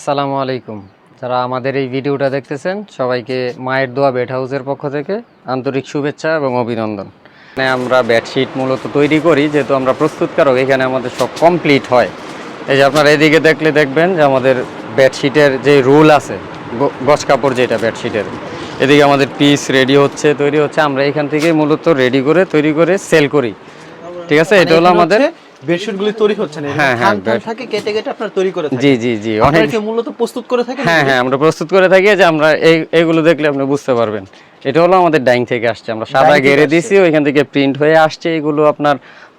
আসসালামু আলাইকুম। যারা আমাদের এই ভিডিওটা দেখতেছেন সবাইকে মায়ের দোয়া বেড হাউসের পক্ষ থেকে আন্তরিক শুভেচ্ছা এবং অভিনন্দন। এখানে আমরা বেডশিট মূলত তৈরি করি যেহেতু আমরা প্রস্তুতকারক এখানে আমাদের সব কমপ্লিট হয়। এই যে আপনারা এদিকে দেখলে দেখবেন যে আমাদের বেডশিটের যে রুল আছে গ- গজ কাপড় যেটা বেডশিটের এদিকে আমাদের পিস রেডি হচ্ছে তৈরি হচ্ছে। আমরা এখান থেকে মূলত রেডি করে তৈরি করে সেল করি। ঠিক আছে? এটা হলো আমাদের তৈরি হচ্ছে না হ্যাঁ, হ্যাঁ, থাকে কেটে কেটে আপনার তৈরি করে থাকেন। জি জি জি অনেক মূলত প্রস্তুত করে থাকেন হ্যাঁ হ্যাঁ আমরা প্রস্তুত করে থাকি যে আমরা এই এইগুলো দেখলে আপনি বুঝতে পারবেন। এটা হলো আমাদের ডাইং থেকে আসছে আমরা সাদা গেড়ে। দিছি ওইখান থেকে প্রিন্ট হয়ে আসছে এগুলো আপনার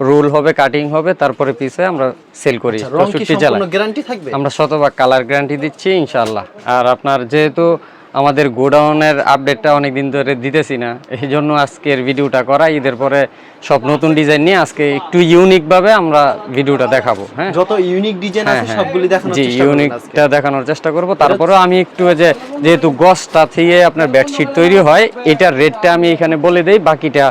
রোল হবে কাটিং হবে তারপরে পিস হয়ে আমরা সেল করি আচ্ছা, গ্যারান্টি থাকবে? আমরা শতভাগ কালার গ্যারান্টি দিচ্ছি ইনশাআল্লাহ। আর আপনার যেহেতু আমাদের গোডাউনের আপডেটটা অনেক দিন ধরে দিতেছি না। এই জন্য আজকের ভিডিওটা করা ঈদের পরে সব নতুন ডিজাইন নিয়ে আজকে একটু ইউনিকভাবে আমরা ভিডিওটা দেখাবো হ্যাঁ? যত ইউনিক ডিজাইন হ্যাঁ, আছে হ্যাঁ। সবগুলি দেখানোর চেষ্টা আজকে। ইউনিকটা দেখানোর চেষ্টা করব। তারপরেও আমি একটু ওই যে যেহেতু গছটা থেকে আপনার বেডশিট তৈরি হয় এটার রেটটা আমি এখানে বলে দেই বাকিটা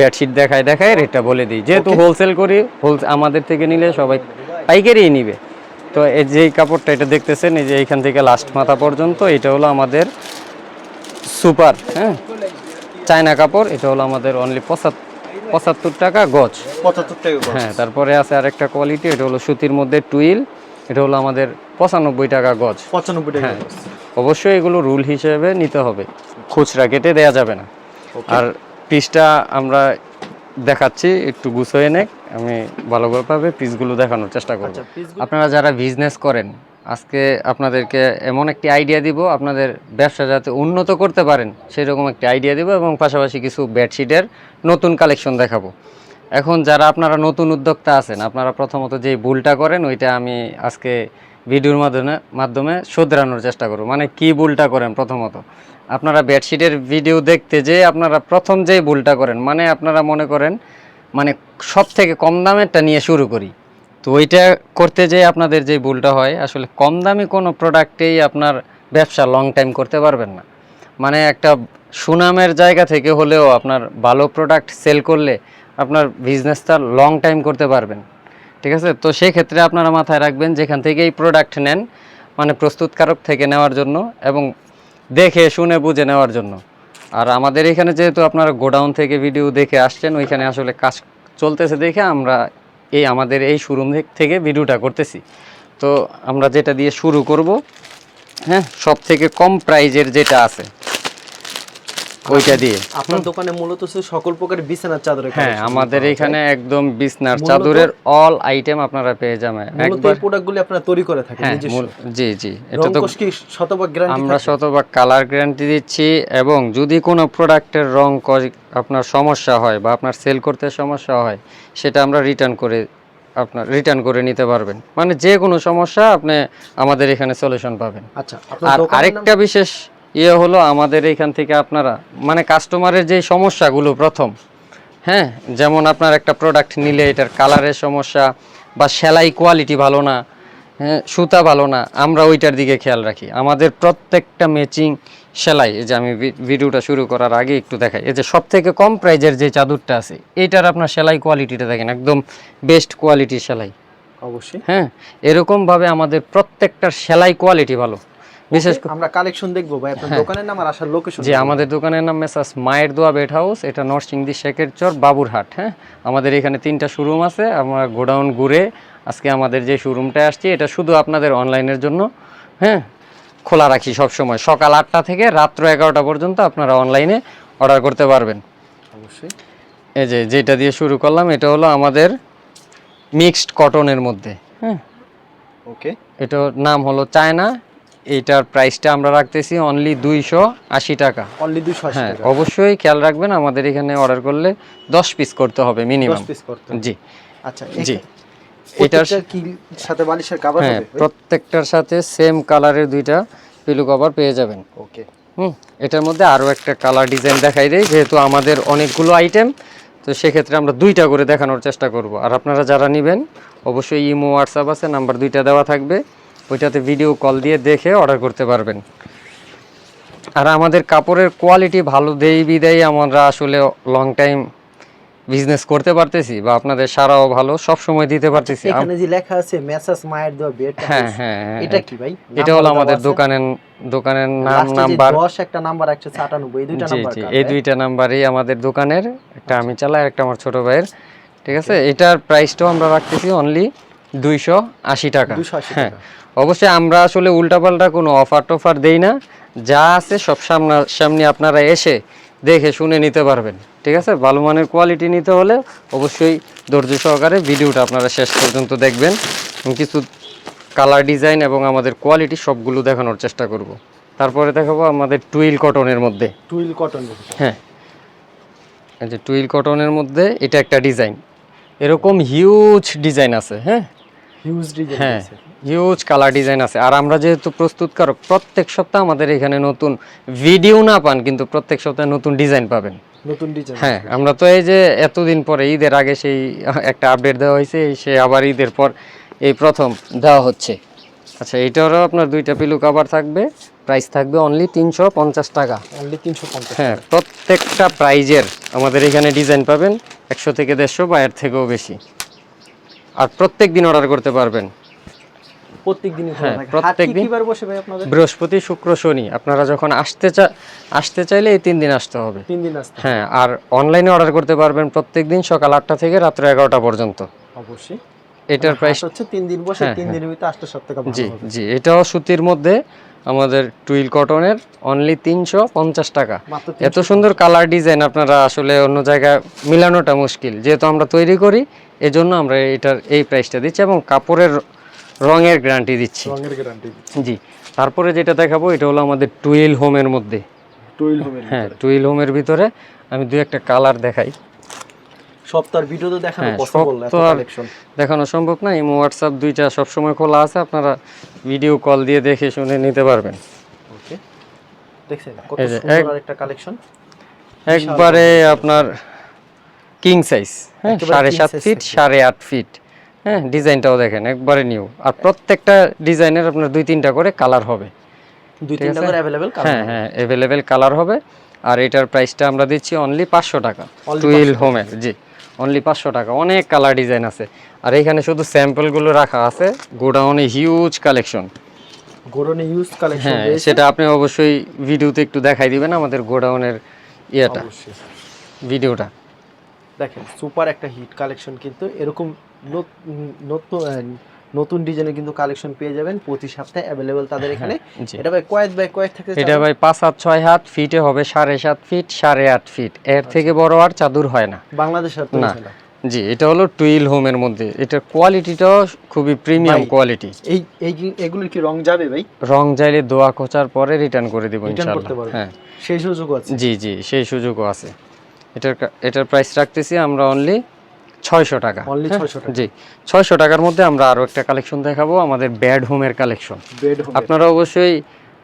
বেডশিট দেখায় দেখায় রেটটা বলে দিই। যেহেতু হোলসেল করি হোল আমাদের থেকে নিলে সবাই পাইকারিই নিবে। তো এই যে কাপড়টা এটা দেখতেছেন এই যে এইখান থেকে লাস্ট মাথা পর্যন্ত এটা হলো আমাদের সুপার হ্যাঁ? চায়না কাপড় এটা হলো আমাদের অনলি পঁচাত্তর পঁচাত্তর টাকা গজ। পঁচাত্তর টাকা হ্যাঁ তারপরে আছে আরেকটা কোয়ালিটি এটা হলো সুতির মধ্যে টুইল এটা হলো আমাদের পঁচানব্বই টাকা গজ। পঁচানব্বই টাকা হ্যাঁ অবশ্যই এগুলো রুল হিসেবে নিতে হবে। খুচরা কেটে দেয়া যাবে না। আর পিসটা আমরা দেখাচ্ছি একটু গুছোয়ে নেক। আমি ভালোভাবে পিসগুলো দেখানোর চেষ্টা করব। আচ্ছা, আপনারা যারা বিজনেস করেন আজকে আপনাদেরকে এমন একটি আইডিয়া দিব আপনাদের ব্যবসা যাতে উন্নত করতে পারেন সেরকম একটি আইডিয়া দিব এবং পাশাপাশি কিছু বেডশিটের নতুন কালেকশন দেখাবো। এখন যারা আপনারা নতুন উদ্যোক্তা আছেন আপনারা প্রথমত যে ভুলটা করেন ওইটা আমি আজকে ভিডিওর মাধ্যমে মাধ্যমে শুধরানোর চেষ্টা করব। মানে কি ভুলটা করেন প্রথমত? আপনারা বেডশিটের ভিডিও দেখতে যে আপনারা প্রথম যে ভুলটা করেন মানে আপনারা মনে করেন মানে সব থেকে কম দামেরটা নিয়ে শুরু করি। তো ওইটা করতে যেয়ে আপনাদের যে ভুলটা হয়, আসলে কম দামি কোনো প্রোডাক্টেই আপনার ব্যবসা লং টাইম করতে পারবেন না। মানে একটা সুনামের জায়গা থেকে হলেও আপনার ভালো প্রোডাক্ট সেল করলে আপনার বিজনেসটা লং টাইম করতে পারবেন। ঠিক আছে? তো সেই ক্ষেত্রে আপনারা মাথায় রাখবেন, যেখান থেকে এই প্রোডাক্ট নেন মানে প্রস্তুতকারক থেকে নেওয়ার জন্য এবং দেখে, শুনে, বুঝে নেওয়ার জন্য। আর আমাদের এখানে যেহেতু আপনারা গোডাউন থেকে ভিডিও দেখে আসছেন, ওইখানে আসলে কাজ চলতেছে দেখে আমরা এই আমাদের এই শোরুম থেকে ভিডিওটা করতেছি। তো আমরা যেটা দিয়ে শুরু করব হ্যাঁ সব থেকে কম প্রাইজের যেটা আছে। ওইটা দিয়ে। আপনার দোকানে মূলত সকল প্রকার বিছানার চাদর হ্যাঁ আমাদের এখানে একদম বিছনার চাদরের অল আইটেম আপনারা পেয়ে যাবেন। মূলত এই প্রোডাক্টগুলি আপনারা তৈরি করে থাকেন হ্যাঁ জি জি। এটা তো শতভাগ গ্যারান্টি আমরা শতভাগ কালার গ্যারান্টি দিচ্ছি এবং যদি কোনো প্রোডাক্টের রং আপনার সমস্যা হয় বা আপনার সেল করতে সমস্যা হয় সেটা আমরা রিটার্ন করে আপনার রিটার্ন করে নিতে পারবেন। মানে যে কোনো সমস্যা আপনি আমাদের এখানে সলিউশন পাবেন। আচ্ছা আর আরেকটা বিশেষ ইয়ে হলো আমাদের এখান থেকে আপনারা মানে কাস্টমারের যে সমস্যাগুলো প্রথম হ্যাঁ? যেমন আপনার একটা প্রোডাক্ট নিলে এটার কালারের সমস্যা বা সেলাই কোয়ালিটি ভালো না হ্যাঁ? সুতা ভালো না আমরা ওইটার দিকে খেয়াল রাখি। আমাদের প্রত্যেকটা ম্যাচিং সেলাই এই যে আমি ভিডিওটা শুরু করার আগে একটু দেখাই। এই যে সব থেকে কম প্রাইজের যে চাদরটা আছে এইটার আপনার সেলাই কোয়ালিটিটা দেখেন একদম বেস্ট কোয়ালিটির সেলাই। অবশ্যই। হ্যাঁ? এরকমভাবে আমাদের প্রত্যেকটার সেলাই কোয়ালিটি ভালো। বিশেষ করে আমরা কালেকশন দেখব ভাই আপনার দোকানের নাম আর আসার লোকেশন যে আমাদের দোকানের নাম মেসাস মায়ের দোয়া বেড হাউস এটা নরসিংদী শেখের চর বাবুরহাট হ্যাঁ? আমাদের এখানে তিনটা শোরুম আছে আমরা গোডাউন ঘুরে আজকে আমাদের যে শোরুমটায় আসছি এটা শুধু আপনাদের অনলাইনের জন্য হ্যাঁ? খোলা রাখি সব সময় সকাল আটটা থেকে রাত্র এগারোটা পর্যন্ত আপনারা অনলাইনে অর্ডার করতে পারবেন। অবশ্যই। এই যে যেটা দিয়ে শুরু করলাম এটা হলো আমাদের মিক্সড কটনের মধ্যে হ্যাঁ? ওকে এটার নাম হলো চায়না এইটার প্রাইসটা আমরা রাখতেছি অনলি দুইশো আশি টাকা। অনলি দুইশো আশি হ্যাঁ টাকা। অবশ্যই খেয়াল রাখবেন আমাদের এখানে অর্ডার করলে দশ পিস করতে হবে মিনিমাম পিস করতে জি। আচ্ছা জি। এটার এটার কি সাথে বালিশের কাভার হ্যাঁ প্রত্যেকটার সাথে সেম কালারের দুইটা পিলু কভার পেয়ে যাবেন। ওকে। হুম এটার মধ্যে আরও একটা কালার ডিজাইন দেখাই দেয় যেহেতু আমাদের অনেকগুলো আইটেম তো সেক্ষেত্রে আমরা দুইটা করে দেখানোর চেষ্টা করব। আর আপনারা যারা নেবেন অবশ্যই ইমো হোয়াটসঅ্যাপ আছে নাম্বার দুইটা দেওয়া থাকবে। ওইটাতে ভিডিও কল দিয়ে দেখে অর্ডার করতে পারবেন। আর আমাদের কাপড়ের কোয়ালিটি ভালো দেই বিদায় আমরা আসলে লং টাইম বিজনেস করতে পারতেছি বা আপনাদের সারাও ভালো সব সময় দিতে পারতেছি। এখানে যে লেখা আছে মেসাস মায়ের দেওয়া বেড হ্যাঁ হ্যাঁ হ্যাঁ, এটা। কি ভাই? এটা হলো আমাদের দোকানের দোকানের নাম নাম্বার। দশ একটা নাম্বার একশো আটানব্বই এই দুইটা নাম্বার এই দুইটা নাম্বারই আমাদের দোকানের। একটা আমি চালাই একটা আমার ছোট ভাইয়ের। ঠিক আছে? এটার প্রাইসটাও আমরা রাখতেছি অনলি দুইশো আশি টাকা। দুশো আশি হ্যাঁ। টাকা। অবশ্যই আমরা আসলে উল্টাপাল্টা কোনো অফার টফার দেই না। যা আছে সব সামনা সামনে আপনারা এসে দেখে শুনে নিতে পারবেন। ঠিক আছে? ভালো মানের কোয়ালিটি নিতে হলে অবশ্যই ধৈর্য সহকারে ভিডিওটা আপনারা শেষ পর্যন্ত দেখবেন। আমি কিছু কালার ডিজাইন এবং আমাদের কোয়ালিটি সবগুলো দেখানোর চেষ্টা করব। তারপরে দেখাবো আমাদের টুইল কটনের মধ্যে। টুইল কটন হ্যাঁ। যে টুইল কটনের মধ্যে এটা একটা ডিজাইন এরকম হিউজ ডিজাইন আছে হ্যাঁ? হিউজ ডিজাইন হ্যাঁ। হিউজ কালার ডিজাইন আছে। আর আমরা যেহেতু প্রস্তুতকারক প্রত্যেক সপ্তাহ আমাদের এখানে নতুন ভিডিও না পান কিন্তু প্রত্যেক সপ্তাহে নতুন ডিজাইন পাবেন। নতুন ডিজাইন হ্যাঁ আমরা তো এই যে এতদিন পরে ঈদের আগে সেই একটা আপডেট দেওয়া হয়েছে সে আবার ঈদের পর এই প্রথম দেওয়া হচ্ছে। আচ্ছা এটারও আপনার দুইটা পিলু কাভার থাকবে প্রাইস থাকবে অনলি তিনশো পঞ্চাশ টাকা। অনলি তিনশো পঞ্চাশ হ্যাঁ প্রত্যেকটা প্রাইজের আমাদের এখানে ডিজাইন পাবেন একশো থেকে দেড়শো বা এর থেকেও বেশি। আর প্রত্যেক দিন অর্ডার করতে পারবেন। হ্যাঁ, বসে ভাই আপনাদের? বৃহস্পতি শুক্র শনি। আপনারা যখন আসতে চা আসতে চাইলে এই তিন দিন আসতে হবে। তিন দিন আসতে হ্যাঁ আর অনলাইনে অর্ডার করতে পারবেন প্রত্যেক দিন সকাল আটটা থেকে রাত্র এগারোটা পর্যন্ত। অবশ্যই। এটার প্রাইস হচ্ছে তিন দিন বসে হ্যাঁ, তিন দিনের ভিতরে আসতে সব থেকে ভালো জি জি এটাও সুতির মধ্যে আমাদের টুইল কটনের অনলি তিনশো পঞ্চাশ টাকা। এত সুন্দর কালার ডিজাইন আপনারা আসলে অন্য জায়গায় মিলানোটা মুশকিল। যেহেতু আমরা তৈরি করি এজন্য আমরা এটার এই প্রাইসটা দিচ্ছি এবং কাপড়ের রঙের গ্যারান্টি দিচ্ছি। রঙের গ্যারান্টি জি তারপরে যেটা দেখাবো এটা হলো আমাদের টুইল হোমের মধ্যে। টুইল হোমের হ্যাঁ টুইল হোমের ভিতরে আমি দুই একটা কালার দেখাই। সব তার ভিডিও তো দেখানো হ্যাঁ, পসিবল সব এত কালেকশন দেখানো সম্ভব না ইমো হোয়াটসঅ্যাপ দুইটা সবসময় খোলা আছে আপনারা ভিডিও কল দিয়ে দেখে শুনে নিতে পারবেন। ওকে দেখছেন কত সুন্দর এক- আরেকটা কালেকশন একবারে আপনার কিং সাইজ হ্যাঁ সাড়ে সাত ফিট। সাড়ে আট ফিট হ্যাঁ ডিজাইনটাও দেখেন একবারে নিউ আর প্রত্যেকটা ডিজাইনের আপনার দুই তিনটা করে কালার হবে। দুই তিনটা? করে অ্যাভেলেবেল হ্যাঁ হ্যাঁ অ্যাভেলেবেল কালার হবে। আর এটার প্রাইসটা আমরা দিচ্ছি অনলি পাঁচশো টাকা। Only টুইল হোমের জি। অনলি পাঁচশো টাকা। অনেক কালার ডিজাইন আছে। আর এখানে শুধু স্যাম্পলগুলো রাখা আছে। গোডাউনে হিউজ কালেকশন গোরনে ইউজ কালেকশন হ্যাঁ সেটা আপনি অবশ্যই ভিডিওতে একটু দেখাই দিবেন আমাদের গোডাউনের ইয়েটা অবশ্যই। ভিডিওটা দেখেন সুপার একটা হিট কালেকশন কিন্তু এরকম নতুন ডিজাইনের কিন্তু কালেকশন পেয়ে যাবেন। প্রতি সপ্তাহে অ্যাভেলেবেল তাদের এখানে। এটা ভাই কয়েক বাই কয়েক থেকে এটা ভাই পাঁচ হাত ছয় হাত ফিটে হবে সাড়ে সাত ফিট সাড়ে আট ফিট এর থেকে বড় আর চাদর হয় না। বাংলাদেশের তো না। জি এটা হলো টুইল হোমের মধ্যে। এটার কোয়ালিটিটাও খুবই প্রিমিয়াম কোয়ালিটি এই এই এগুলোর কি রং যাবে ভাই? রং চাইলে দোয়া খোঁচার পরে রিটার্ন করে দিব ইনশাআল্লাহ। হ্যাঁ। সেই সুযোগ আছে। জি জি সেই সুযোগও আছে। এটার এটার প্রাইস রাখতেছি আমরা অনলি ছয়শো টাকা। অনলি হ্যাঁ, 600 টাকা। জি। ছয়শো টাকার মধ্যে আমরা আরও একটা কালেকশন দেখাবো আমাদের ব্যাড হোমের কালেকশন আপনারা অবশ্যই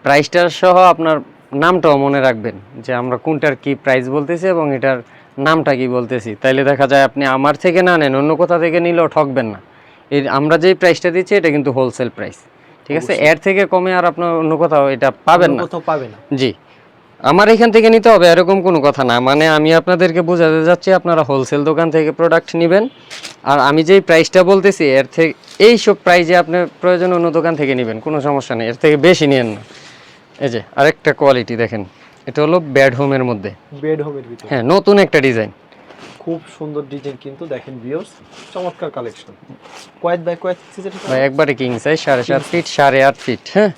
প্রাইসটা সহ আপনার নামটাও মনে রাখবেন যে আমরা কোনটার কি প্রাইস বলতেছি এবং এটার নামটা কি বলতেছি। তাইলে দেখা যায় আপনি আমার থেকে না নেন অন্য কোথা থেকে নিলেও ঠকবেন না। এর আমরা যেই প্রাইসটা দিচ্ছি এটা কিন্তু হোলসেল প্রাইস ঠিক আছে? এর থেকে কমে আর আপনার অন্য কোথাও এটা পাবেন না। কোথাও পাবে না। জি। আমার এখান থেকে নিতে হবে এরকম কোনো কথা না। মানে আমি আপনাদেরকে বোঝাতে যাচ্ছি আপনারা হোলসেল দোকান থেকে প্রোডাক্ট নেবেন। আর আমি যেই প্রাইসটা বলতেছি এর থেকে এই সব প্রাইজে আপনি প্রয়োজন অন্য দোকান থেকে নেবেন কোনো সমস্যা নেই। এর থেকে বেশি নেন না। এই যে আরেকটা কোয়ালিটি দেখেন। এটা হলো ব্যাড হোমের মধ্যে। বেড হোমের ভিতরে। হ্যাঁ নতুন একটা ডিজাইন খুব সুন্দর ডিজাইন কিন্তু দেখেন ভিউয়ার্স চমৎকার কালেকশন কয়েক বাই কয়েক একবারে কিং সাইজ সাড়ে সাত ফিট সাড়ে আট ফিট হ্যাঁ?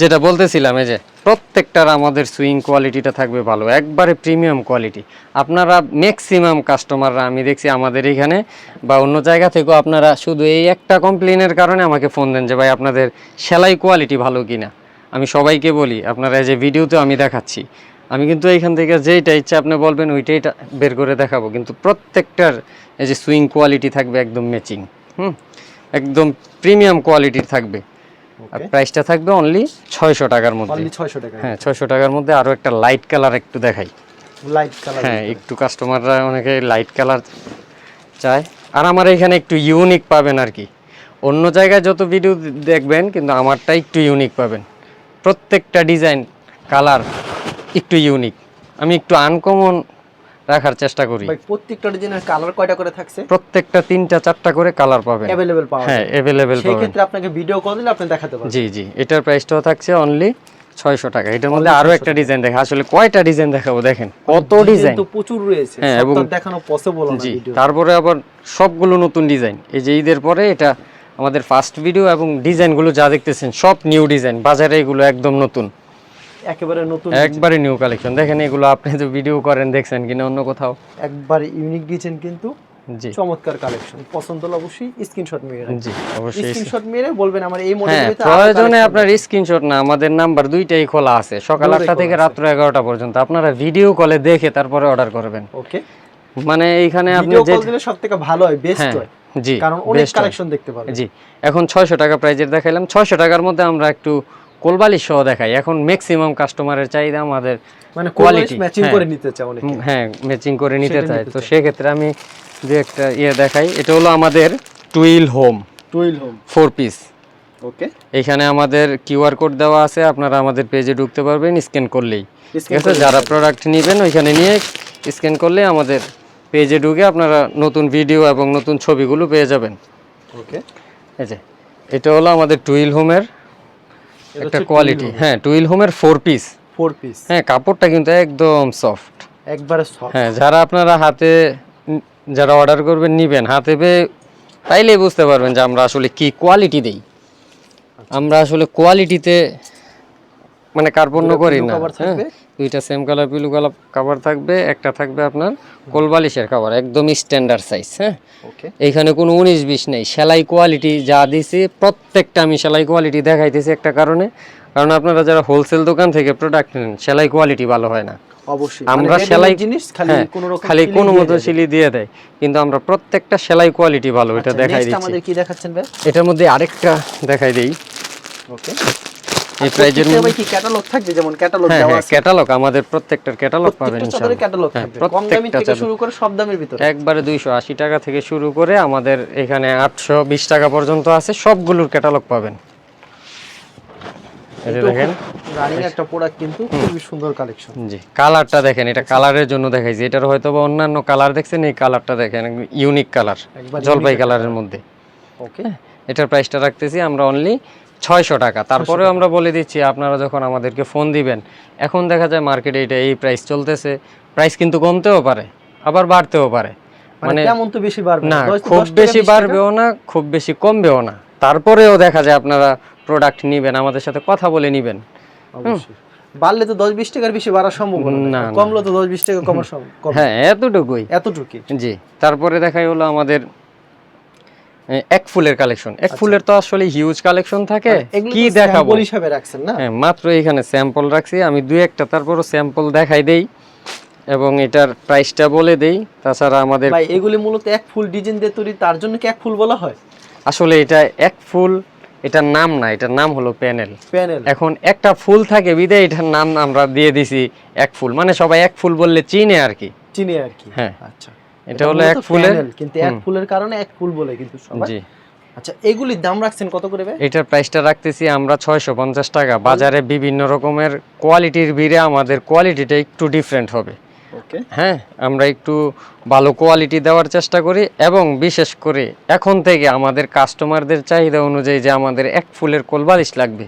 যেটা বলতেছিলাম, এই যে প্রত্যেকটার আমাদের সুইং কোয়ালিটিটা থাকবে ভালো, একবারে প্রিমিয়াম কোয়ালিটি আপনারা ম্যাক্সিমাম কাস্টমাররা আমি দেখছি আমাদের এখানে বা অন্য জায়গা থেকেও আপনারা শুধু এই একটা কমপ্লেনের কারণে আমাকে ফোন দেন যে, ভাই, আপনাদের সেলাই কোয়ালিটি ভালো কিনা? আমি সবাইকে বলি, আপনারা এই যে ভিডিওতে আমি দেখাচ্ছি। আমি কিন্তু এইখান থেকে যেইটা ইচ্ছা আপনি বলবেন, ওইটাই বের করে দেখাবো। কিন্তু প্রত্যেকটার এই যে সুইং কোয়ালিটি থাকবে একদম ম্যাচিং হুম? একদম প্রিমিয়াম কোয়ালিটির থাকবে। আর প্রাইসটা থাকবে অনলি ছয়শো টাকার মধ্যে। অনলি টাকা হ্যাঁ ছয়শো টাকার মধ্যে আরও একটা লাইট কালার একটু দেখাই। লাইট কালার হ্যাঁ একটু কাস্টমাররা অনেকে লাইট কালার চায়। আর আমার এখানে একটু ইউনিক পাবেন আর কি। অন্য জায়গায় যত ভিডিও দেখবেন কিন্তু আমারটা একটু ইউনিক পাবেন। প্রত্যেকটা ডিজাইন কালার একটু ইউনিক আমি একটু আনকমন রাখার চেষ্টা করি। ভাই প্রত্যেকটা ডিজাইনের কালার কয়টা করে থাকছে? প্রত্যেকটা তিনটা চারটা করে কালার পাবেন। অ্যাভেলেবেল পাওয়া হ্যাঁ যায়। অ্যাভেলেবেল সেই পাবেন। ক্ষেত্রে আপনাকে ভিডিও কল দিলে আপনি দেখাতে পারবেন। জি জি এটার প্রাইসটাও থাকছে অনলি ছয়শো টাকা। এটার মধ্যে আরও একটা ডিজাইন দেখা আসলে কয়টা ডিজাইন দেখাবো দেখেন কত ডিজাইন তো প্রচুর রয়েছে হ্যাঁ, এবং- দেখানো পসিবল না ভিডিও তারপরে আবার সবগুলো নতুন ডিজাইন এই যে ঈদের পরে এটা আমাদের ফার্স্ট ভিডিও এবং ডিজাইনগুলো যা দেখতেছেন সব নিউ ডিজাইন বাজারে এগুলো একদম নতুন। একেবারে নতুন একবারে নিউ কালেকশন দেখেন এগুলো আপনি যে ভিডিও করেন দেখছেন কিনা অন্য কোথাও? একবারে ইউনিক ডিজাইন কিন্তু জি। চমৎকার কালেকশন পছন্দ হলে অবশ্যই স্ক্রিনশট মেরে জি অবশ্যই। স্ক্রিনশট মেরে বলবেন আমার এই হ্যাঁ মডেলের প্রয়োজনে আপনার স্ক্রিনশট না আমাদের নাম্বার দুইটাই খোলা আছে। সকাল দুটোই আটটা থেকে খোলা আছে। রাত্র এগারোটা পর্যন্ত। আপনারা ভিডিও কলে দেখে তারপরে অর্ডার করবেন। ওকে মানে এইখানে আপনি ভিডিও কল দিলে সবথেকে ভালো হয় বেস্ট হ্যাঁ হয়। জি কারণ অনেক কালেকশন দেখতে পারবেন। জি এখন ছয়শো টাকা প্রাইজের দেখাইলাম। ছয়শো টাকার মধ্যে আমরা একটু কোলবালি সহ দেখাই এখন ম্যাক্সিমাম কাস্টমারের চাহিদা আমাদের মানে কোয়ালিটি ম্যাচিং হ্যাঁ। করে নিতে চাই অনেকে। হ্যাঁ ম্যাচিং করে নিতে চাই তো চায়। সেক্ষেত্রে আমি যে একটা ইয়ে দেখাই। এটা হলো আমাদের twill home twill home four piece okay এখানে আমাদের কিউআর কোড দেওয়া আছে। আপনারা আমাদের পেজে ঢুকতে পারবেন স্ক্যান করলেই। ঠিক আছে? যারা প্রোডাক্ট নেবেন ওইখানে নিয়ে স্ক্যান করলে আমাদের পেজে ঢুকে আপনারা নতুন ভিডিও এবং নতুন ছবিগুলো পেয়ে যাবেন। ওকে এই যে এটা হলো আমাদের টুইল হোমের একটা কোয়ালিটি হ্যাঁ টুইল হোমের ফোর পিস ফোর পিস হ্যাঁ কাপড়টা কিন্তু একদম সফট একবারে সফট হ্যাঁ যারা আপনারা হাতে যারা অর্ডার করবেন নিবেন হাতে পেয়ে তাইলেই বুঝতে পারবেন যে আমরা আসলে কি কোয়ালিটি দেই। আমরা আসলে কোয়ালিটিতে মানে কার্পণ্য করি না? দুইটা same colour pillow colour cover থাকবে একটা থাকবে আপনার কোলবালিশের কাভার একদম স্ট্যান্ডার্ড সাইজ হ্যাঁ? এইখানে কোনো উনিশ বিশ নেই। সেলাই কোয়ালিটি যা দিছি প্রত্যেকটা আমি সেলাই কোয়ালিটি দেখাইতেছি একটা কারণে। কারণ আপনারা যারা হোলসেল দোকান থেকে প্রোডাক্ট নেন সেলাই কোয়ালিটি ভালো হয় না। অবশ্যই। আমরা মানে সেলাই জিনিস খালি হ্যাঁ, কোনো রকম খালি feeling কোনো মতো সিলি দিয়ে দেয়। কিন্তু আমরা প্রত্যেকটা সেলাই কোয়ালিটি ভালো এটা আচ্ছা, দেখাই দিচ্ছি। আমাদের কি দেখাচ্ছেন ভাই? এটার মধ্যে আরেকটা দেখাই দেই। ওকে এই প্রাইজের মধ্যে কি ক্যাটালগ থাকবে? যেমন ক্যাটালগ হ্যাঁ দেওয়া হ্যাঁ আছে। ক্যাটালগ আমাদের প্রত্যেকটার ক্যাটালগ পাবেন ইনশাআল্লাহ। ক্যাটালগ হ্যাঁ, থাকবে। কম দামি থেকে শুরু করে সব দামের ভিতরে। একবারে দুইশো আশি টাকা থেকে শুরু করে আমাদের এখানে আটশো বিশ টাকা পর্যন্ত আছে। সবগুলোর ক্যাটালগ পাবেন। এই যে দেখেন। রানিং একটা প্রোডাক্ট কিন্তু খুবই সুন্দর কালেকশন জি কালারটা দেখেন এটা কালারের জন্য দেখাইছি। এটার হয়তো বা অন্যান্য কালার দেখছেন এই কালারটা দেখেন ইউনিক কালার জলপাই কালারের মধ্যে। ওকে এটার প্রাইসটা রাখতেছি আমরা অনলি ছয়শো টাকা। তারপরে আমরা বলে দিচ্ছি আপনারা যখন আমাদেরকে ফোন দিবেন এখন দেখা যায় মার্কেটে এটা এই প্রাইস চলতেছে। প্রাইস কিন্তু কমতেও পারে আবার বাড়তেও পারে। মানে মানে তেমন তো বেশি বাড়বে না। খুব বেশি বাড়বেও না খুব বেশি কমবেও না। তারপরেও দেখা যায় আপনারা প্রোডাক্ট নিবেন আমাদের সাথে কথা বলে নিবেন। বাড়লে তো দশ বিশ টাকার বেশি বাড়ার সম্ভব না। কমলো তো দশ বিশ টাকা কমার সম্ভব হ্যাঁ এতটুকুই। এতটুকুই। জি। তারপরে দেখাই হলো আমাদের এক ফুলের কালেকশন এক ফুলের তো আসলে হিউজ কালেকশন থাকে। আচ্ছা। মানে কি দেখাবো? হিসাবে রাখছেন না? হ্যাঁ মাত্র এখানে স্যাম্পল রাখছি। আমি দুই একটা তারপরও স্যাম্পল দেখাই দেই এবং এটার প্রাইসটা বলে দেই। তাছাড়া আমাদের ভাই এগুলি মূলত এক ফুল ডিজাইন দিয়ে তৈরি তার জন্য কি এক ফুল বলা হয়? আসলে এটা এক ফুল এটার নাম না এটার নাম হলো প্যানেল প্যানেল এখন একটা ফুল থাকে বিদে এটার নাম আমরা দিয়ে দিছি এক ফুল। মানে সবাই এক ফুল বললে চিনে আর কি। চিনি আর কি। হ্যাঁ। আচ্ছা। এটা হলো এক ফুলের কিন্তু এক ফুলের কারণে এক ফুল বলে কিন্তু সবাই জি। আচ্ছা এগুলির দাম রাখছেন কত করে এটার প্রাইসটা রাখতেছি আমরা ছয়শো পঞ্চাশ টাকা। বাজারে বিভিন্ন রকমের কোয়ালিটির ভিড়ে আমাদের কোয়ালিটিটা একটু ডিফারেন্ট হবে। ওকে হ্যাঁ আমরা একটু ভালো কোয়ালিটি দেওয়ার চেষ্টা করি এবং বিশেষ করে এখন থেকে আমাদের কাস্টমারদের চাহিদা অনুযায়ী যে আমাদের এক ফুলের কোলবালিশ লাগবে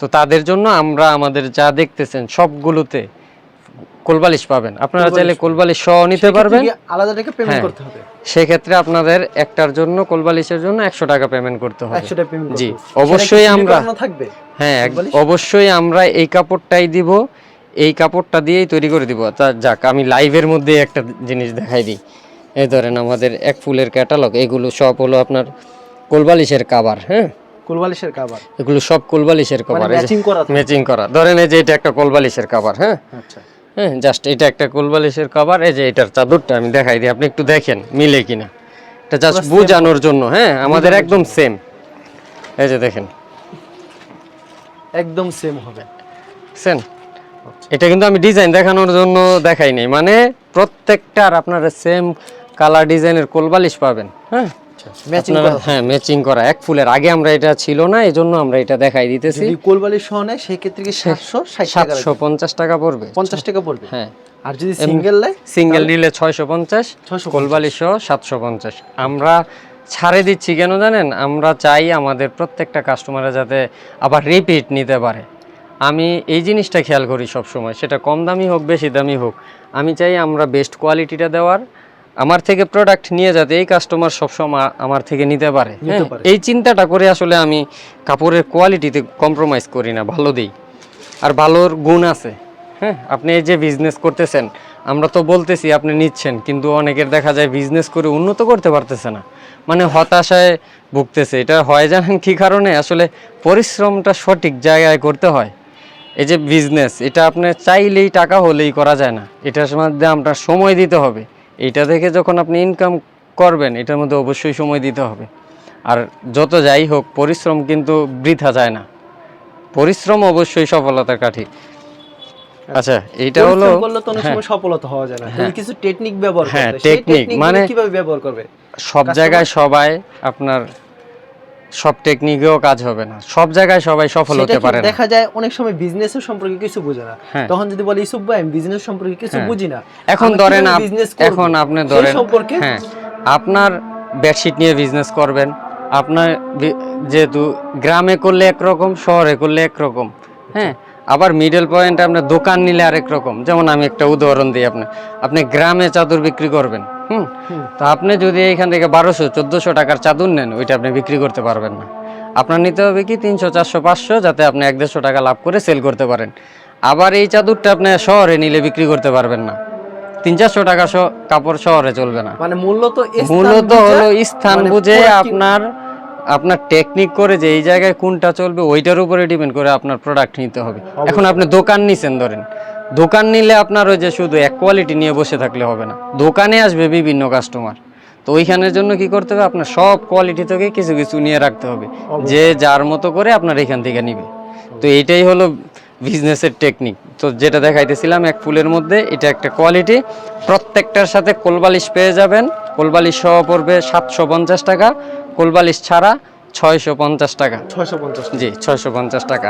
তো তাদের জন্য আমরা আমাদের যা দেখতেছেন সবগুলোতে কোলবালিশ পাবেন। আপনারা চাইলে কোলবালিশ সহ নিতে পারবেন। আলাদা টাকা পেমেন্ট হ্যাঁ। করতে হবে। সেক্ষেত্রে আপনাদের একটার জন্য কোলবালিশের জন্য একশো টাকা পেমেন্ট করতে হবে। একশো টাকা পেমেন্ট জি, অবশ্যই আমরা- থাকবে? হ্যাঁ অবশ্যই আমরা এই কাপড়টাই দিব। এই কাপড়টা দিয়েই তৈরি করে দিব। তা যাক আমি লাইভের মধ্যে একটা জিনিস দেখাই দিই। এই ধরেন আমাদের এক ফুলের ক্যাটালগ এগুলো সব হলো আপনার কোলবালিশের কাবার হ্যাঁ? কোলবালিশের কাবার এগুলো সব কোলবালিশের মানে কাবার ম্যাচিং করা ম্যাচিং করা। ধরেন এই যে এটা একটা কোলবালিশের কাবার হ্যাঁ? আচ্ছা। হ্যাঁ জাস্ট এটা একটা কোলবালিশের কভার এই যে এটার চাদরটা আমি দেখাই দিই আপনি একটু দেখেন মিলে কিনা। এটা জাস্ট বোঝানোর জন্য হ্যাঁ আমাদের একদম সেম এই যে দেখেন। একদম সেম হবে। বুঝছেন আচ্ছা। এটা কিন্তু আমি ডিজাইন দেখানোর জন্য দেখাই নাই মানে প্রত্যেকটার আপনারা সেম কালার ডিজাইনের কোলবালিশ পাবেন হ্যাঁ। ম্যাচিং করা। হ্যাঁ ম্যাচিং করা। এক ফুলের আগে আমরা এটা ছিল না আমরা এটা দেখাই দিতেছি। যদি কোলবালিশ সহ নেয় সেই ক্ষেত্রে কি সাতশো ষাট টাকা সাতশো পঞ্চাশ টাকা পড়বে। পঞ্চাশ টাকা পড়বে? হ্যাঁ। আর যদি সিঙ্গেল নেয়? সিঙ্গেল নিলে ছয়শো পঞ্চাশ সহ সাতশো পঞ্চাশ। আমরা ছাড়ে দিচ্ছি কেন জানেন? আমরা চাই আমাদের প্রত্যেকটা কাস্টমাররা যাতে আবার রিপিট নিতে পারে। আমি এই জিনিসটা খেয়াল করি সব সময় সেটা কম দামি হোক বেশি দামি হোক। আমি চাই আমরা বেস্ট কোয়ালিটিটা দেওয়ার আমার থেকে প্রোডাক্ট নিয়ে যাতে এই কাস্টমার সবসময় আমার থেকে নিতে পারে হ্যাঁ, পারে। এই চিন্তাটা করে আসলে আমি কাপড়ের কোয়ালিটিতে কম্প্রোমাইজ করি না ভালো দিই। আর ভালোর গুণ আছে হ্যাঁ? আপনি এই যে বিজনেস করতেছেন আমরা তো বলতেছি আপনি নিচ্ছেন কিন্তু অনেকের দেখা যায় বিজনেস করে উন্নত করতে পারতেছে না। মানে হতাশায় ভুগতেছে। এটা হয় জানেন কি কারণে? আসলে পরিশ্রমটা সঠিক জায়গায় করতে হয়। এই যে বিজনেস এটা আপনি চাইলেই টাকা হলেই করা যায় না। এটার মধ্যে আপনার সময় দিতে হবে। এটা থেকে যখন আপনি ইনকাম করবেন এটার মধ্যে অবশ্যই সময় দিতে হবে। আর যত যাই হোক পরিশ্রম কিন্তু বৃথা যায় না। পরিশ্রম অবশ্যই সফলতার কাঠি। আচ্ছা এটা হলো করলে তো অনেক সময় সফলতা হওয়া যায় না। কিছু টেকনিক ব্যবহার হ্যাঁ, technique মানে- কীভাবে ব্যবহার করবে? সব জায়গায় সবাই আপনার সব টেকনিকেও কাজ হবে না। সব জায়গায় সবাই সফল হতে পারে না। দেখা যায় অনেক সময় বিজনেসের সম্পর্কে কিছু বোঝে না। হ্যাঁ। তখন যদি বলে ইসুফ ভাই আমি বিজনেস সম্পর্কে কিছু হ্যাঁ। বুঝি না এখন ধরেন এখন আপনি ধরেন সম্পর্কে হ্যাঁ আপনার বেডশিট নিয়ে বিজনেস করবেন। আপনার যেহেতু গ্রামে করলে একরকম শহরে করলে একরকম হ্যাঁ? আবার মিডল পয়েন্টে আপনার দোকান নিলে আরেক রকম। যেমন আমি একটা উদাহরণ দিই আপনি আপনি গ্রামে চাদর বিক্রি করবেন। হুম। তো আপনি যদি এখান থেকে বারোশো চোদ্দোশো টাকার চাদর নেন ওইটা আপনি বিক্রি করতে পারবেন না। আপনার নিতে হবে কি তিনশো চারশো পাঁচশো যাতে আপনি এক দেড়শো টাকা লাভ করে সেল করতে পারেন। আবার এই চাদরটা আপনি শহরে নিলে বিক্রি করতে পারবেন না। তিন চারশো টাকা কাপড় শহরে চলবে না। মানে মূলত মূলত হলো স্থান মানে বুঝে আপনার আপনার টেকনিক করে যে এই জায়গায় কোনটা চলবে ওইটার উপরে ডিপেন্ড করে আপনার প্রোডাক্ট নিতে হবে। এখন আপনি দোকান নিছেন ধরেন। দোকান নিলে আপনার ওই যে শুধু এক কোয়ালিটি নিয়ে বসে থাকলে হবে না। দোকানে আসবে বিভিন্ন কাস্টমার তো ওইখানের জন্য কি করতে হবে? আপনার সব কোয়ালিটি থেকে কিছু কিছু নিয়ে রাখতে হবে। যে যার মতো করে আপনার এখান থেকে নিবে। তো এইটাই হলো বিজনেসের টেকনিক তো যেটা দেখাইতেছিলাম এক ফুলের মধ্যে এটা একটা কোয়ালিটি প্রত্যেকটার সাথে কোলবালিশ পেয়ে যাবেন। কোলবালিশ সহ পড়বে সাতশো পঞ্চাশ টাকা। কোলবালিশ ছাড়া ছয়শো পঞ্চাশ টাকা। 650 জি ছয়শো পঞ্চাশ টাকা।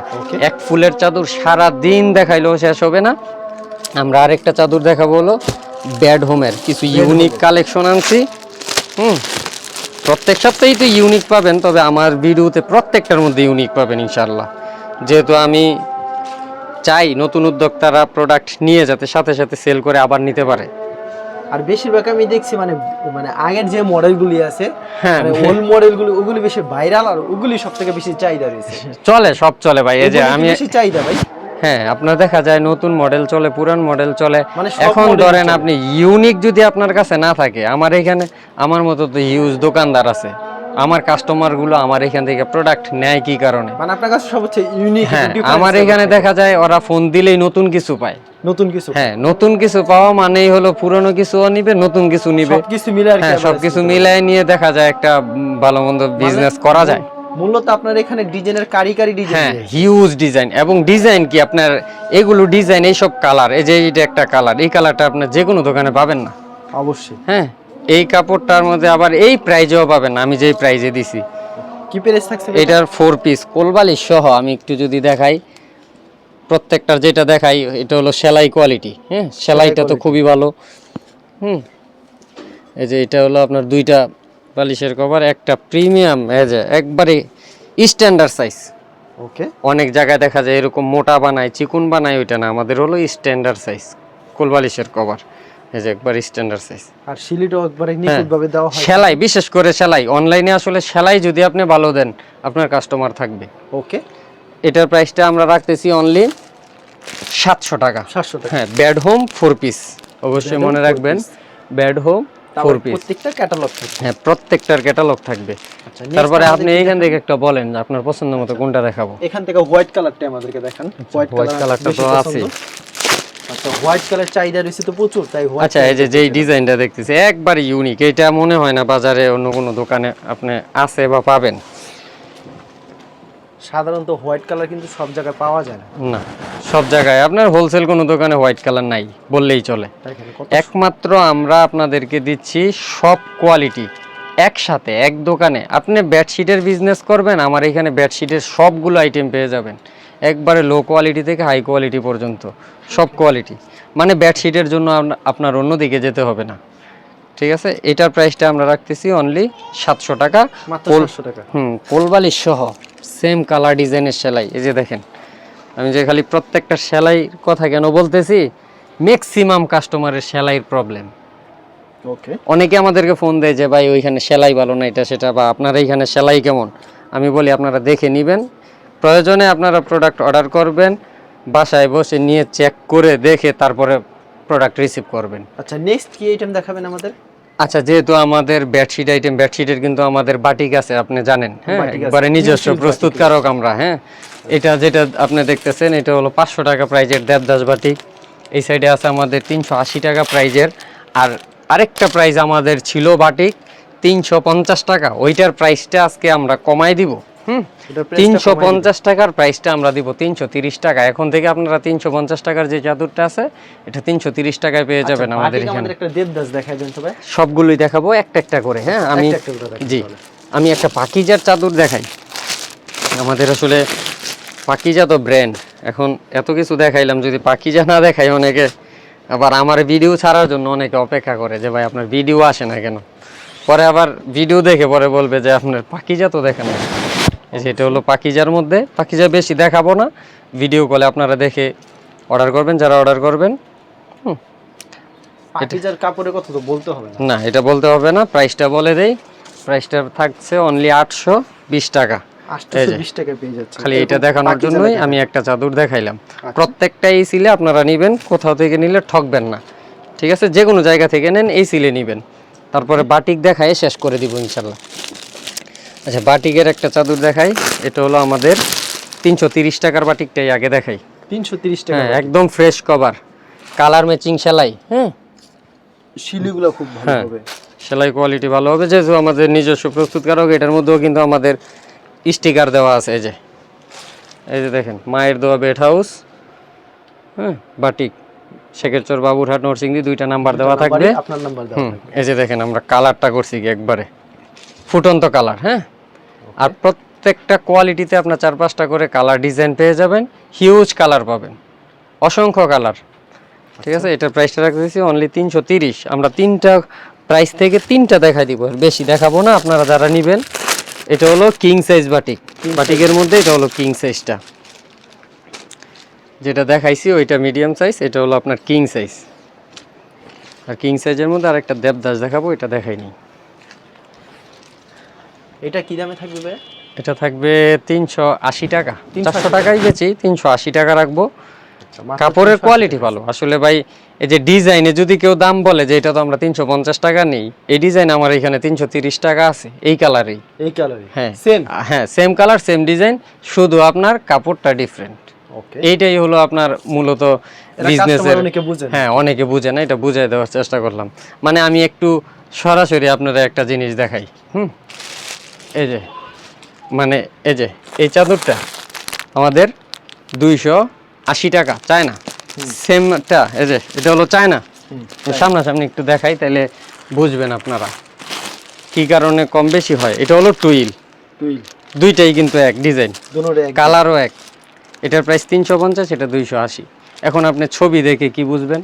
এক ফুলের চাদর সারা দিন দেখাইলেও শেষ হবে না। আমরা আরেকটা চাদর দেখাবো হলো ব্যাড হোমের কিছু ইউনিক কালেকশন আনছি। হুম। প্রত্যেক সপ্তাহেই তো ইউনিক পাবেন তবে আমার ভিডিওতে প্রত্যেকটার মধ্যে ইউনিক পাবেন ইনশাল্লাহ যেহেতু আমি চাই নতুন উদ্যোক্তারা প্রোডাক্ট নিয়ে যাতে সাথে সাথে সেল করে আবার নিতে পারে। আর বেশিরভাগ আমি দেখছি মানে মানে আগের যে মডেলগুলি আছে হ্যাঁ। মানে ওল্ড মডেলগুলো ওগুলি বেশি ভাইরাল আর ওগুলি সব থেকে বেশি চাহিদা রয়েছে। চলে সব চলে ভাই এই যে আমি বেশি চাহিদা ভাই। হ্যাঁ আপনার দেখা যায় নতুন মডেল চলে পুরান মডেল চলে। মানে এখন ধরেন আপনি ইউনিক যদি আপনার কাছে না থাকে আমার এখানে আমার মতো তো হিউজ দোকানদার আছে। আমার কাস্টমারগুলো আমার এখান থেকে প্রোডাক্ট নেয় কি কারণে? মানে আপনার কাছে সব হচ্ছে ইউনিক হ্যাঁ আমার এখানে দেখা যায় ওরা ফোন দিলেই নতুন কিছু পায়। নতুন কিছু হ্যাঁ নতুন কিছু পাওয়া মানেই হলো পুরনো কিছুও নিবে নতুন কিছু নিবে। সবকিছু মিলে হ্যাঁ সবকিছু মিলাই নিয়ে দেখা যায় একটা ভালো মন্দ মানে বিজনেস করা যায়। মূলত আপনার এখানে ডিজাইনের কারি কারি হ্যাঁ হিউজ ডিজাইন এবং ডিজাইন কি আপনার এগুলো ডিজাইন এইসব কালার এই যে এটা একটা কালার এই কালারটা আপনার যে কোনো দোকানে পাবেন না। অবশ্যই। হ্যাঁ এই কাপড়টার মধ্যে আবার এই প্রাইজেও পাবেন আমি যেই প্রাইজে দিছি। কি প্রাইস থাকছে এটার ফোর পিস কোলবালিশ সহ আমি একটু যদি দেখাই প্রত্যেকটার যেটা দেখাই এটা হলো সেলাই কোয়ালিটি হ্যাঁ? সেলাইটা তো খুবই ভালো। হুম? এই যে এটা হলো আপনার দুইটা বালিশের কভার একটা প্রিমিয়াম এই যে একবারে স্ট্যান্ডার্ড সাইজ ওকে অনেক জায়গায় দেখা যায় এরকম মোটা বানায় চিকুন বানায় ওইটা না আমাদের হলো স্ট্যান্ডার্ড সাইজ কোলবালিশের কভার এই যে একবার স্ট্যান্ডার্ড সাইজ আর একবারে নিখুঁতভাবে দেওয়া হয়। সেলাই বিশেষ করে সেলাই। অনলাইনে আসলে সেলাই যদি আপনি ভালো দেন আপনার কাস্টমার থাকবে। ওকে। এটার প্রাইসটা আমরা রাখতেছি অনলি সাতশো টাকা। 700 টাকা। হ্যাঁ হোম ফোর পিস অবশ্যই মনে রাখবেন। ব্যাড হোম ফোর পিস প্রত্যেকটা ক্যাটালগ থাকে হ্যাঁ প্রত্যেকটার ক্যাটালগ থাকবে। আচ্ছা তারপরে আপনি এইখান থেকে একটা বলেন যে আপনার পছন্দ মতো কোনটা দেখাবো। এখান থেকে হোয়াইট কালারটা আমাদেরকে দেখান। হোয়াইট white কালার colourটা তো আছেই। আচ্ছা হোয়াইট কালার চাহিদা রয়েছে তো প্রচুর তাই আচ্ছা এই যে যেই ডিজাইনটা দেখতেছি একবারে ইউনিক এটা মনে হয় না বাজারে অন্য কোনো দোকানে আপনি আছে বা পাবেন? সাধারণত হোয়াইট কালার কিন্তু সব জায়গায় পাওয়া যায় না। না সব জায়গায়। আপনার হোলসেল কোনো দোকানে হোয়াইট কালার নাই বললেই চলে। একমাত্র আমরা আপনাদেরকে দিচ্ছি সব কোয়ালিটি একসাথে এক দোকানে। আপনি বেডশিটের বিজনেস করবেন আমার এখানে বেডশিটের সবগুলো আইটেম পেয়ে যাবেন। একবারে লো কোয়ালিটি থেকে হাই কোয়ালিটি পর্যন্ত সব কোয়ালিটি মানে বেডশিটের জন্য আপনা- আপনার অন্যদিকে যেতে হবে না। ঠিক আছে? এটার প্রাইসটা আমরা রাখতেছি অনলি সাতশো টাকা। টাকা। হুম কোলবালিশ সহ সেম কালার ডিজাইনের সেলাই। এই যে দেখেন আমি যে খালি প্রত্যেকটা সেলাইয়ের কথা কেন বলতেছি? ম্যাক্সিমাম কাস্টমারের সেলাইয়ের প্রবলেম ওকে অনেকে আমাদেরকে ফোন দেয় যে ভাই ওইখানে সেলাই ভালো না এটা সেটা বা আপনার এইখানে সেলাই কেমন? আমি বলি আপনারা দেখে নেবেন প্রয়োজনে আপনারা প্রোডাক্ট অর্ডার করবেন বাসায় বসে নিয়ে চেক করে দেখে তারপরে প্রোডাক্ট রিসিভ করবেন। আচ্ছা নেক্সট কি আইটেম দেখাবেন আমাদের? আচ্ছা যেহেতু আমাদের বেডশিট আইটেম বেডশিটের কিন্তু আমাদের বাটিক আছে আপনি জানেন হ্যাঁ? একবারে নিজস্ব প্রস্তুতকারক আমরা হ্যাঁ? এটা যেটা আপনি দেখতেছেন এটা হলো পাঁচশো টাকা প্রাইজের দেবদাস বাটিক এই সাইডে আছে আমাদের তিনশো আশি টাকা প্রাইজের। আর আরেকটা প্রাইজ আমাদের ছিল বাটিক তিনশো পঞ্চাশ টাকা। ওইটার প্রাইসটা আজকে আমরা কমাই দিব হুম? তিনশো। পঞ্চাশ টাকার প্রাইসটা আমরা দিব তিনশো তিরিশ টাকা। এখন থেকে আপনারা তিনশো পঞ্চাশ টাকার যে চাদরটা আছে এটা তিনশো তিরিশ টাকায় পেয়ে যাবেন আচ্ছা, আমাদের এখানে। আমাদের ভাই সবগুলোই দেখাবো একটা একটা করে হ্যাঁ? আমি জি আমি একটা পাকিজার চাদর দেখাই। আমাদের আসলে পাকিজা তো ব্র্যান্ড এখন এত কিছু দেখাইলাম যদি পাকিজা না দেখাই অনেকে আবার আমার ভিডিও ছাড়ার জন্য অনেকে অপেক্ষা করে যে ভাই আপনার ভিডিও আসে না কেন? পরে আবার ভিডিও দেখে পরে বলবে যে আপনার পাকিজা তো দেখেন না। এই যে এটা হলো পাকিজার মধ্যে। পাকিজা বেশি দেখাবো না। ভিডিও কলে আপনারা দেখে অর্ডার করবেন যারা অর্ডার করবেন। পাকিজার কাপড়ের কথা তো বলতে হবে না। না এটা বলতে হবে না। প্রাইসটা বলে দেই। প্রাইসটা থাকছে অনলি আটশো বিশ টাকা। খালি এটা দেখানোর জন্যই আমি একটা চাদর দেখাইলাম। প্রত্যেকটা এই সিলে আপনারা নেবেন। কোথাও থেকে নিলে ঠকবেন না। ঠিক আছে? যে কোনো জায়গা থেকে নেন এই সিলে নেবেন। তারপরে বাটিক দেখায় শেষ করে দিব ইনশাল্লাহ। আচ্ছা বাটিকের একটা চাদর দেখাই। এটা হলো আমাদের তিনশো তিরিশ টাকার বাটিকটাই আগে দেখাই। তিনশো তিরিশ টাকা হ্যাঁ একদম ফ্রেশ কভার কালার ম্যাচিং সেলাই হ্যাঁ? শিলিগুলো খুব ভালো হ্যাঁ। হবে। সেলাই কোয়ালিটি ভালো হবে। যেহেতু আমাদের নিজস্ব প্রস্তুতকারক এটার মধ্যেও কিন্তু আমাদের স্টিকার দেওয়া আছে এই যে। এই যে দেখেন মায়ের দেওয়া বেড হাউস হ্যাঁ বাটিক। শেখেরচর বাবুরহাট নরসিংদী দুইটা নাম্বার দেওয়া থাকবে। আপনার নাম্বার দেওয়া হুম থাকবে। এই যে দেখেন আমরা কালারটা করছি কি একবারে। ফুটন্ত কালার হ্যাঁ? আর প্রত্যেকটা কোয়ালিটিতে আপনার চার পাঁচটা করে কালার ডিজাইন পেয়ে যাবেন হিউজ কালার পাবেন। অসংখ্য কালার। ঠিক আছে এটার প্রাইসটা রাখতেছি অনলি তিনশো তিরিশ। আমরা তিনটা প্রাইস থেকে তিনটা দেখাই দিব আর বেশি দেখাবো না আপনারা যারা নেবেন এটা হলো কিং সাইজ বাটিক বাটিকের মধ্যে এটা হলো কিং সাইজটা যেটা দেখাইছি ওইটা মিডিয়াম সাইজ এটা হলো আপনার কিং সাইজ আর কিং সাইজের মধ্যে আরেকটা দেবদাস দেখাবো এটা দেখাইনি। এটা কি দামে থাকবে ভাই এটা থাকবে তিনশো আশি টাকা। 380 চারশো টাকাই গেছি তিনশো আশি টাকা রাখব। আচ্ছা, কাপড়ের কোয়ালিটি ভালো। আসলে ভাই এই যে ডিজাইনে যদি কেউ দাম বলে যে এটা তো আমরা তিনশো পঞ্চাশ টাকা নেই এই ডিজাইন আমার এখানে তিনশো তিরিশ টাকা আছে এই কালারেই এই কালারে হ্যাঁ। সেম হ্যাঁ সেম কালার সেম ডিজাইন শুধু আপনার কাপড়টা ডিফারেন্ট এইটাই হলো আপনার মূলত বিজনেসের অনেকে বুঝে হ্যাঁ অনেকে বুঝে না এটা বুঝাই দেওয়ার চেষ্টা করলাম। মানে আমি একটু সরাসরি আপনারা একটা জিনিস দেখাই হুম? এই যে মানে এই যে এই চাদরটা আমাদের দুইশো আশি টাকা চায়না। সেমটা এই যে এটা হলো চায়না। সামনাসামনি একটু দেখাই তাহলে বুঝবেন আপনারা কি কারণে কম বেশি হয়। এটা হলো টুইল। টুইল। দুইটাই কিন্তু এক ডিজাইন। কালারও এক। এটার প্রাইস তিনশো পঞ্চাশ এটা দুইশো আশি। এখন আপনি ছবি দেখে কি বুঝবেন?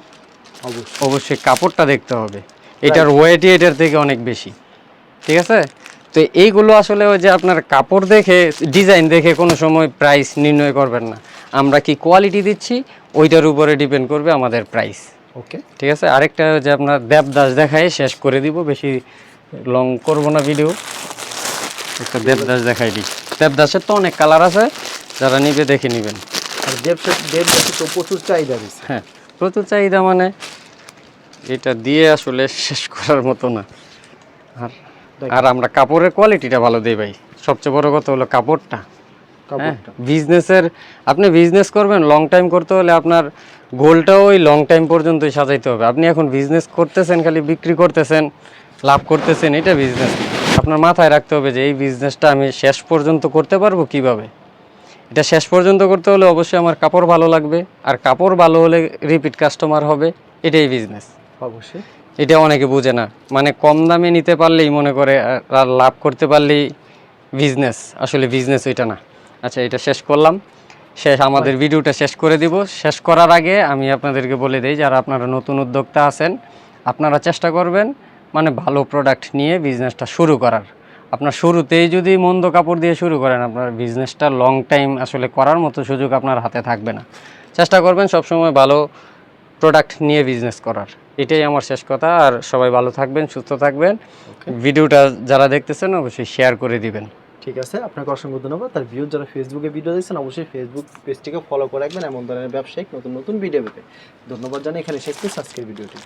অবশ্যই। কাপড়টা দেখতে হবে। এটার ওয়েটই এটার থেকে অনেক বেশি। ঠিক আছে? তো এইগুলো আসলে ওই যে আপনার কাপড় দেখে ডিজাইন দেখে কোনো সময় প্রাইস নির্ণয় করবেন না। আমরা কি কোয়ালিটি দিচ্ছি ওইটার উপরে ডিপেন্ড করবে আমাদের প্রাইস ওকে ঠিক আছে? আরেকটা যে আপনার দেবদাস দেখায় শেষ করে দিব বেশি লং করব না ভিডিও একটা দেবদাস দেখাই দিই। দেবদাসের তো অনেক কালার আছে যারা নিবে দেখে নেবেন। আর দেবদাস দেবদাসে তো প্রচুর চাহিদা রয়েছে হ্যাঁ প্রচুর চাহিদা মানে এটা দিয়ে আসলে শেষ করার মতো না। আর আমরা কাপড়ের কোয়ালিটিটা ভালো দিই ভাই। সবচেয়ে বড় কথা হলো কাপড়টা। হ্যাঁ কাপড়টা বিজনেসের আপনি বিজনেস করবেন লং টাইম করতে হলে আপনার গোলটাও ওই লং টাইম পর্যন্তই সাজাইতে হবে। আপনি এখন বিজনেস করতেছেন খালি বিক্রি করতেছেন লাভ করতেছেন এটা বিজনেস আপনার মাথায় রাখতে হবে যে এই বিজনেসটা আমি শেষ পর্যন্ত করতে পারব কীভাবে? এটা শেষ পর্যন্ত করতে হলে অবশ্যই আমার কাপড় ভালো লাগবে। আর কাপড় ভালো হলে রিপিট কাস্টমার হবে এটাই বিজনেস অবশ্যই। এটা অনেকে বুঝে না। মানে কম দামে নিতে পারলেই মনে করে আর- লাভ করতে পারলেই বিজনেস আসলে বিজনেস ওইটা না। আচ্ছা এটা শেষ করলাম। শেষ আমাদের ভিডিওটা শেষ করে দিব। শেষ করার আগে আমি আপনাদেরকে বলে দিই যারা আপনারা নতুন উদ্যোক্তা আছেন আপনারা চেষ্টা করবেন মানে ভালো প্রোডাক্ট নিয়ে বিজনেসটা শুরু করার। আপনার শুরুতেই যদি মন্দ কাপড় দিয়ে শুরু করেন আপনার বিজনেসটা লং টাইম আসলে করার মতো সুযোগ আপনার হাতে থাকবে না। চেষ্টা করবেন সবসময় ভালো প্রোডাক্ট নিয়ে বিজনেস করার। এটাই আমার শেষ কথা আর সবাই ভালো থাকবেন সুস্থ থাকবেন। ভিডিওটা যারা দেখতেছেন অবশ্যই শেয়ার করে দিবেন। ঠিক আছে আপনাকে অসংখ্য ধন্যবাদ। তার ভিউ যারা ফেসবুকে ভিডিও দেখছেন অবশ্যই ফেসবুক পেজটিকে ফলো করে রাখবেন। এমন ধরনের ব্যবসায়িক নতুন নতুন ভিডিও পেতে। ধন্যবাদ জানাই এখানে শেষ করছি আজকের ভিডিওটি